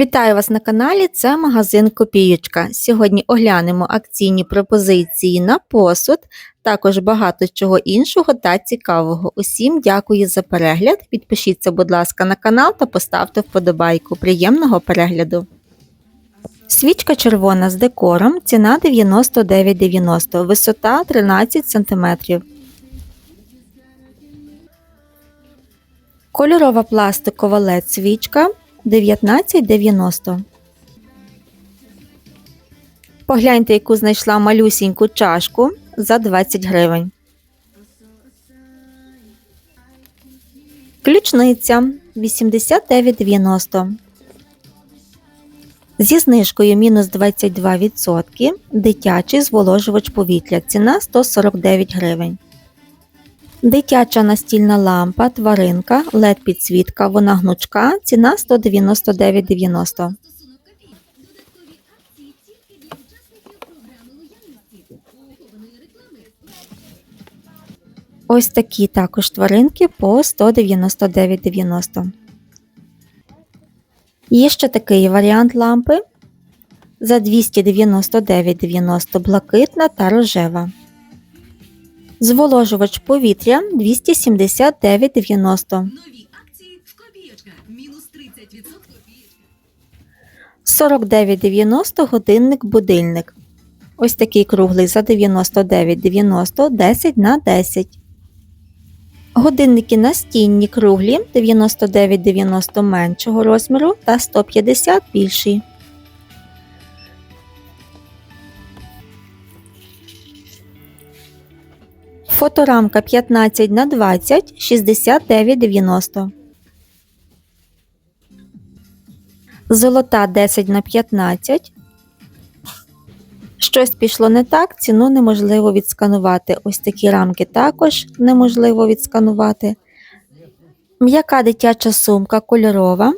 Вітаю вас на каналі. Це магазин Копієчка. Сьогодні оглянемо акційні пропозиції на посуд, також багато чого іншого та цікавого. Усім дякую за перегляд. Підпишіться, будь ласка, на канал та поставте вподобайку. Приємного перегляду. Свічка червона з декором, ціна 99,90, висота 13 см. Кольорова пластикова LED свічка 19,90. Погляньте, яку знайшла малюсіньку чашку за 20 гривень. Ключниця 89,90. Зі знижкою мінус 22%. Дитячий зволожувач повітря. Ціна 149 гривень. Дитяча настільна лампа, тваринка, led підсвітка, вона гнучка, ціна 199,90. Ось такі також тваринки по 199,90. Є ще такий варіант лампи за 299,90 блакитна та рожева. Зволожувач повітря 279,90. Нові акції в копійочка. Мінус 30% копійочка. 49,90 годинник будильник. Ось такий круглий за 99,90 10 на 10. Годинники настінні круглі 99,90 меншого розміру та 150 більший. Фоторамка 15 на 20 69,90. Золота 10 на 15. Щось пішло не так, ціну неможливо відсканувати. Ось такі рамки також неможливо відсканувати. М'яка дитяча сумка кольорова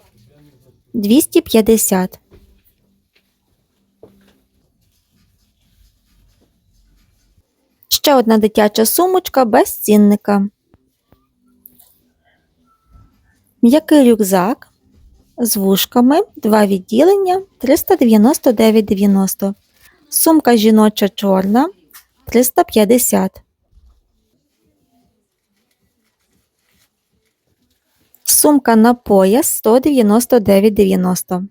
250. Ще одна дитяча сумочка без цінника. М'який рюкзак з вушками, два відділення 399,90. Сумка жіноча чорна 350. Сумка на пояс 199,90.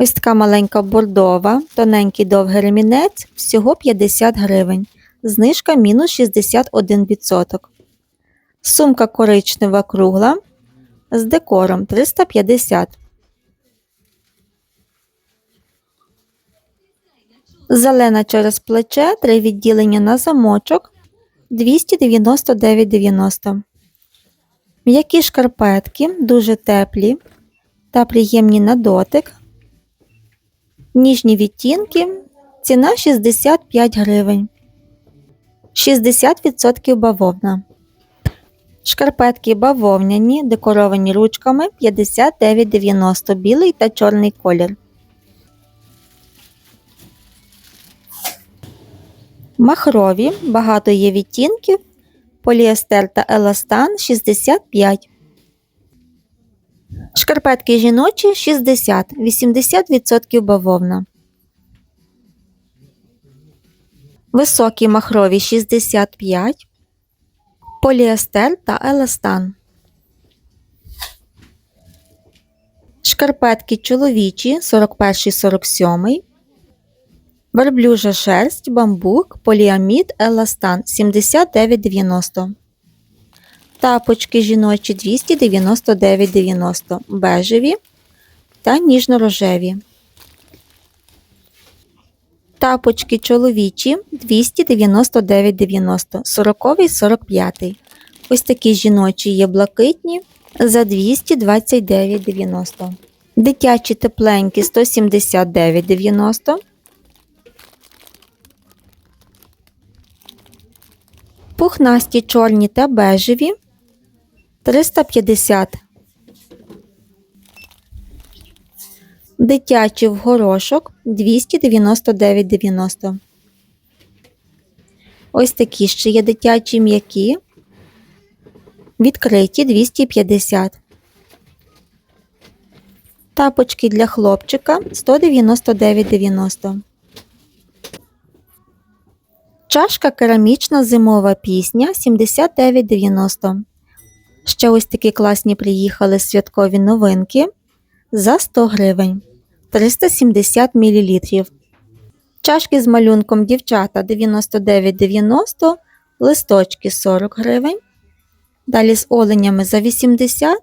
Ось така маленька бордова, тоненький довгий ремінець, всього 50 гривень. Знижка мінус 61%. Сумка коричнева кругла з декором 350. Зелена через плече, три відділення на замочок 299,90. М'які шкарпетки, дуже теплі та приємні на дотик. Ніжні відтінки. Ціна 65 гривень. 60% бавовна. Шкарпетки бавовняні, декоровані ручками 59,90 білий та чорний колір. Махрові, багато є відтінків, поліестер та еластан 65. Шкарпетки жіночі 60, 80% бавовна. Високі махрові 65, поліестер та еластан. Шкарпетки чоловічі 41-47. Верблюжа шерсть, бамбук, поліамід, еластан 79,90. Тапочки жіночі 299,90 бежеві та ніжно-рожеві. Тапочки чоловічі 299,90 40 45. Ось такі жіночі є блакитні за 229,90. Дитячі тепленькі 179,90. Пухнасті чорні та бежеві 350. Дитячі в горошок 299,90. Ось такі ще є дитячі м'які. Відкриті 250. Тапочки для хлопчика 199,90. Чашка керамічна зимова пісня 79,90. Ще ось такі класні приїхали святкові новинки за 100 гривень 370 мл. Чашки з малюнком дівчата 99,90, листочки 40 гривень. Далі з оленями за 80,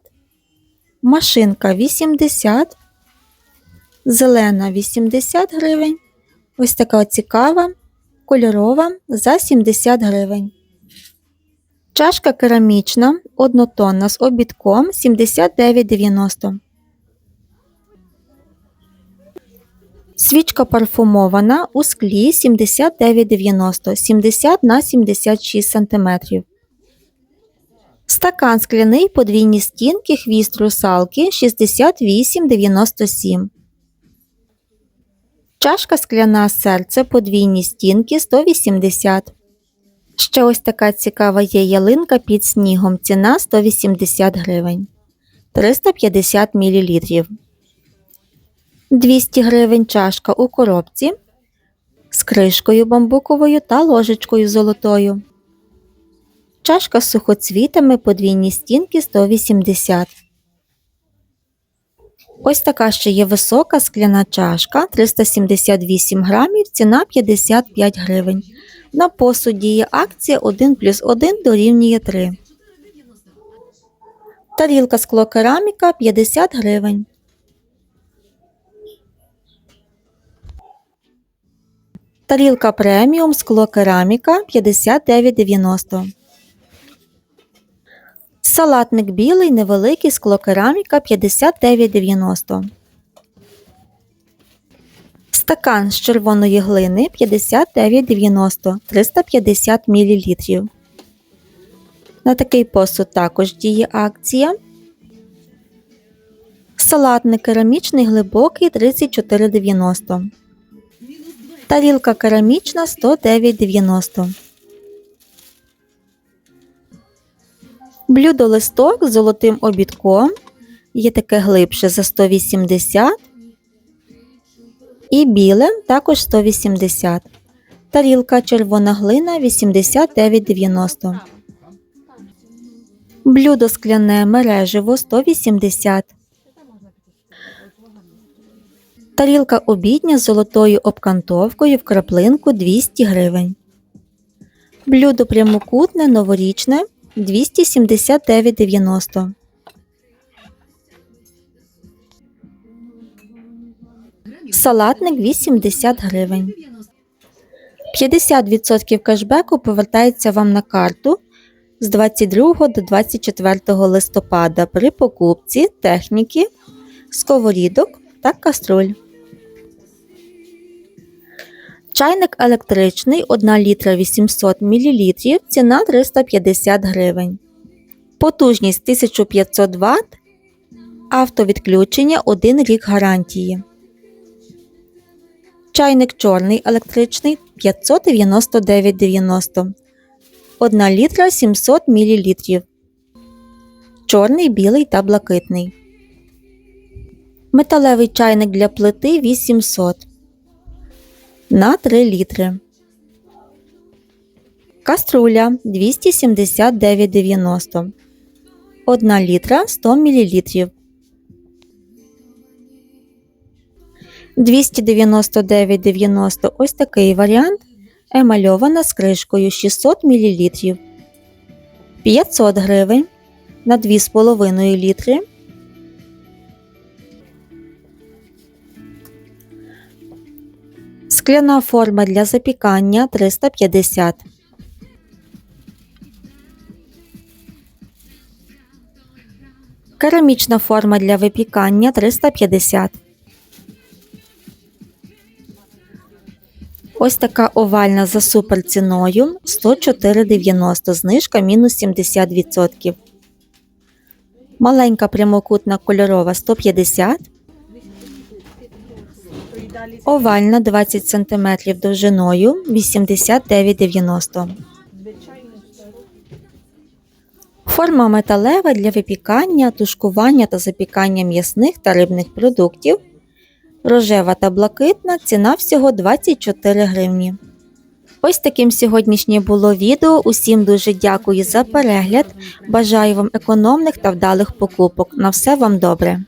машинка 80, зелена 80 гривень. Ось така цікава, кольорова за 70 гривень. Чашка керамічна, однотонна з обідком 79,90. Свічка парфумована у склі 79,90 70 на 76 см. Стакан скляний подвійні стінки хвіст русалки 68,97. Чашка скляна серце подвійні стінки 180. Ще ось така цікава є ялинка під снігом. Ціна 180 гривень 350 мл. 200 гривень чашка у коробці з кришкою бамбуковою та ложечкою золотою. Чашка з сухоцвітами подвійні стінки 180. Ось така ще є висока скляна чашка 378 грамів, ціна 55 гривень. На посуді є акція 1 плюс 1 дорівнює 3. Тарілка склокераміка 50 гривень. Тарілка преміум склокераміка 59,90. Салатник білий невеликий склокераміка 59,90. Стакан з червоної глини 59,90 350 мл. На такий посуд також діє акція. Салатник керамічний глибокий 34,90. Тарілка керамічна 109,90. Блюдо листок з золотим обідком. Є таке глибше за 180. І біле також 180. Тарілка червона глина 89,90. Блюдо скляне мережево 180. Тарілка обідня з золотою обкантовкою в краплинку 200 гривень. Блюдо прямокутне новорічне 279,90. Салатник 80 гривень. 50% кешбеку повертається вам на карту з 22 до 24 листопада при покупці техніки, сковорідок та каструль. Чайник електричний 1 літра 800 мл, ціна 350 гривень. Потужність 1500 Вт. Автовідключення 1 рік гарантії. Чайник чорний електричний 599,90. 1 літра 700 мл. Чорний, білий та блакитний. Металевий чайник для плити 800 на 3 літри. Каструля 279,90. 1 літра 100 мл. 299,90 ось такий варіант. Емальована з кришкою 600 мл. 500 гривень на 2,5 літри. Скляна форма для запікання 350. Керамічна форма для випікання 350. Ось така овальна за суперціною 104,90 знижка мінус 70%. Маленька прямокутна кольорова 150. Овальна 20 см довжиною 89,90. Форма металева для випікання, тушкування та запікання м'ясних та рибних продуктів. Рожева та блакитна ціна всього 24 гривні. Ось таким сьогоднішнє було відео. Усім дуже дякую за перегляд. Бажаю вам економних та вдалих покупок. На все вам добре.